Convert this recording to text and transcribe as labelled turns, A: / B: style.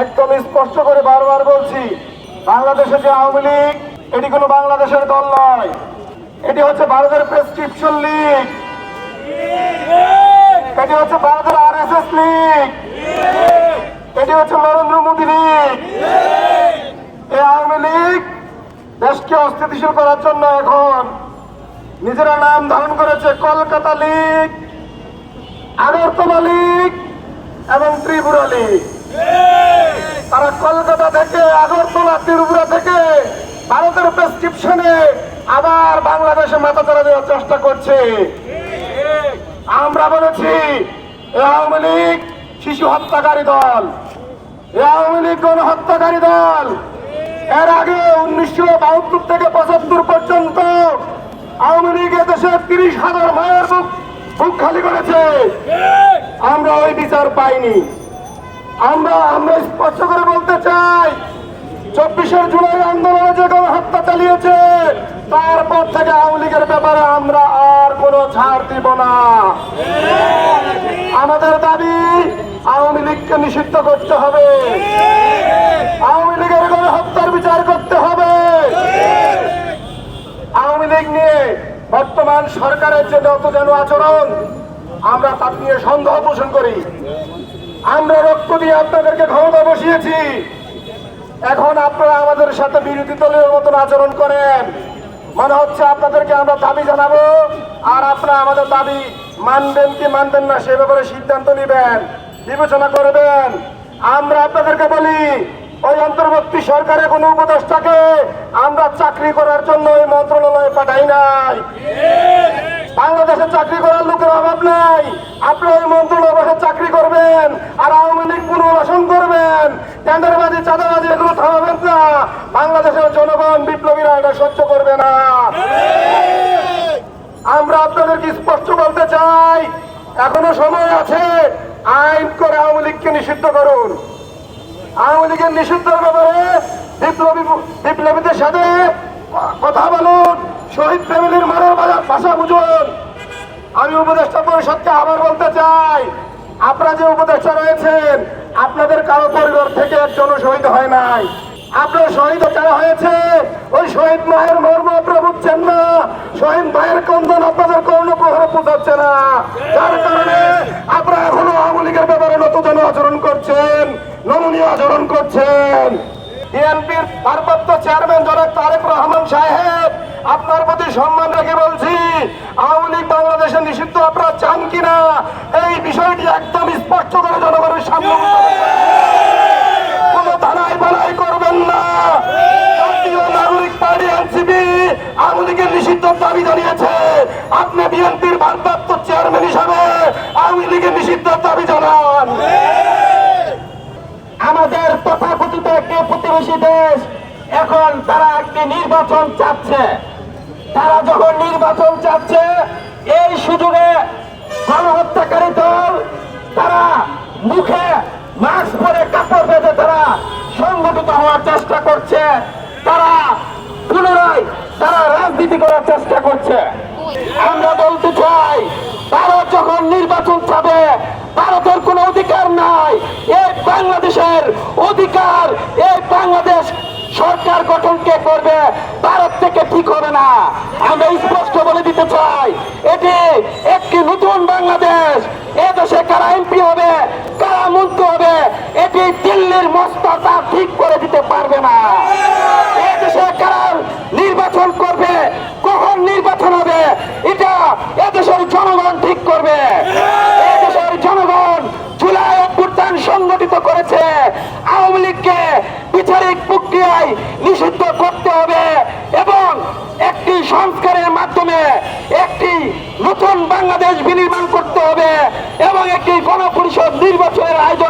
A: একদম স্পষ্ট করে বারবার বলছি বাংলাদেশের যে আওয়ামী লীগ, এটি কোনো বাংলাদেশের দল নয়। এটি হচ্ছে ভারতের প্রেসক্রিপশন লীগ এটি হচ্ছে ভারতের আর এস এস লীগ এটি হচ্ছে নরেন্দ্র মোদী লীগ এই আওয়ামী লীগ দেশকে অস্থিতিশীল করার জন্য এখন নিজেরা নাম ধারণ করেছে কলকাতা লীগ আগরতলা লীগ এবং ত্রিপুরা লীগ। তারা কলকাতা থেকে, আগরতলা, ত্রিপুরা থেকে ভারতের প্রেসক্রিপশনে আবার বাংলাদেশে মাথা চারা দেওয়ার চেষ্টা করছে। আমরা বলেছি আওয়ামী লীগ শিশু হত্যাকারী দল। আওয়ামী লীগ গণহত্যাকারী দল। এর আগে উনিশশো বাহাত্তর থেকে পঁচাত্তর পর্যন্ত আওয়ামী লীগ দেশে তিরিশ হাজার মায়ের বুক বুক খালি করেছে। আমরা ওই বিচার পাইনি। আমরা আমরা স্পষ্ট করে বলতে চাই, চব্বিশের জুলাই আন্দোলনে যে হত্যা চালিয়েছে, তারপর থেকে আওয়ামী লীগের ব্যাপারে আমরা আর কোনো ছাড় দিব না। আমাদের দাবি, আওয়ামী লীগকে নিষিদ্ধ করতে হবে। আওয়ামী লীগের কোনো হত্যার বিচার করতে হবে আওয়ামী লীগ নিয়ে বর্তমান সরকারের যে যেন আচরণ, আমরা তার নিয়ে সন্দেহ পোষণ করি। আমরা রক্ত দিয়ে আপনাদেরকে ক্ষমতা বসিয়েছি। এখন আপনারা আমাদের সাথে বিরোধী দলের মতন আচরণ করেন। মনে হচ্ছে আপনাদেরকে আমরা দাবি জানাব, আর আপনারা আমাদের দাবি মানবেন কি মানবেন না সে ব্যাপারে সিদ্ধান্ত নেবেন, বিবেচনা করবেন। আমরা আপনাদেরকে বলি ওই অন্তর্বর্তী সরকারের কোন উপদেষ্টাকে আমরা চাকরি করার জন্য ওই মন্ত্রণালয়ে পাঠাই নাই। বাংলাদেশে চাকরি করার লোকের অভাব নাই। আপনি ওই মন্ত্রণালয়ে চাকরি করবেন, আর আওয়ামী লীগ পুনর্বাসন করবেন। টেন্ডারবাজি, চাঁদাবাজি, এগুলো থামাবেন না। বাংলাদেশের জনগণ বিপ্লবীরা এটা সহ্য করবে না। আমরা আপনাদেরকে স্পষ্ট বলতে চাই, এখনও সময় আছে, আইন করে আওয়ামী লীগকে নিষিদ্ধ করুন। আওয়ামী লীগের নিষিদ্ধের ব্যাপারে বিপ্লবী বিপ্লবীদের সাথে কথা বলুন। শহীদ ফ্যামিলির বাজার ভাষা বুঝুন। আমি উপদেষ্টা পরিষদকে আবার বলতে চাই, আপনারা যে উপদেষ্টা রয়েছেন, আপনাদের কারও পরিবার থেকে একজন শহীদ হয় নাই। আপনার শহীদ যারা হয়েছে, ওই শহীদ মায়ের মর্ম আপনারা বুঝছেন না। শহীদ মায়ের কন্দন আপনাদের কর্ণ প্রহর পোষাচ্ছে না। যার কারণে আপনারা এখনও আওয়ামী লীগের ব্যাপারে নতুন আচরণ করছেন। নমনীয় আচরণ করছেন। বিএনপির ভারপ্রাপ্ত চেয়ারম্যান জনাব তারেক রহমান সাহেব, আপনার প্রতি সম্মান রেখে বলছি, আওয়ামী লীগ বাংলাদেশে নিষিদ্ধ আপনারা চান কিনা? এই বিষয়টি একদম স্পষ্ট করে জনগণের সামনে কোনো করবেন না। নাগরিক পার্টি এনসিপি আওয়ামী লীগের নিষিদ্ধ দাবি জানিয়েছে। আপনি বিএনপির ভারপ্রাপ্ত চেয়ারম্যান হিসাবে আওয়ামী লীগের নিষিদ্ধ দাবি জানান আমাদের তথাকথিত একটি প্রতিবেশী দেশ, এখন তারা একটি নির্বাচন চাচ্ছে। তারা যখন নির্বাচন চাচ্ছে, এই সুযোগে গণহত্যাকারী দল, তারা মুখে মাস্ক পরে কাপড় বেঁধে তারা সংগঠিত হওয়ার চেষ্টা করছে। তারা পুনরায় তারা রাজনীতি করার চেষ্টা করছে। আমরা বলতে চাই, ভারত যখন নির্বাচন চাবে, ভারতের কোনো অধিকার নাই। বাংলাদেশের অধিকার, এই বাংলাদেশ সরকার গঠন কে করবে, ভারত থেকে ঠিক হবে না। আমরা স্পষ্ট বলে দিতে চাই, এটি একটি নতুন বাংলাদেশ। এ দেশে কারা এমপি হবে, কারা মন্ত্রী হবে, এটি দিল্লির মস্ততা ঠিক করে দিতে পারবে না। এ দেশে কারা নির্বাচন করবে কখন নির্বাচন হবে এটা এদেশের জনগণ ঠিক করবে এদেশের জনগণ জুলাই অভ্যুত্থান সংগঠিত করেছে আওয়ামী লীগকে বিচারিক প্রক্রিয়ায় নিষিদ্ধ করতে হবে এবং একটি সংস্কারের মাধ্যমে একটি নতুন বাংলাদেশ বিনির্মাণ করতে হবে এবং একটি গণপরিষদ নির্বাচনের আয়োজন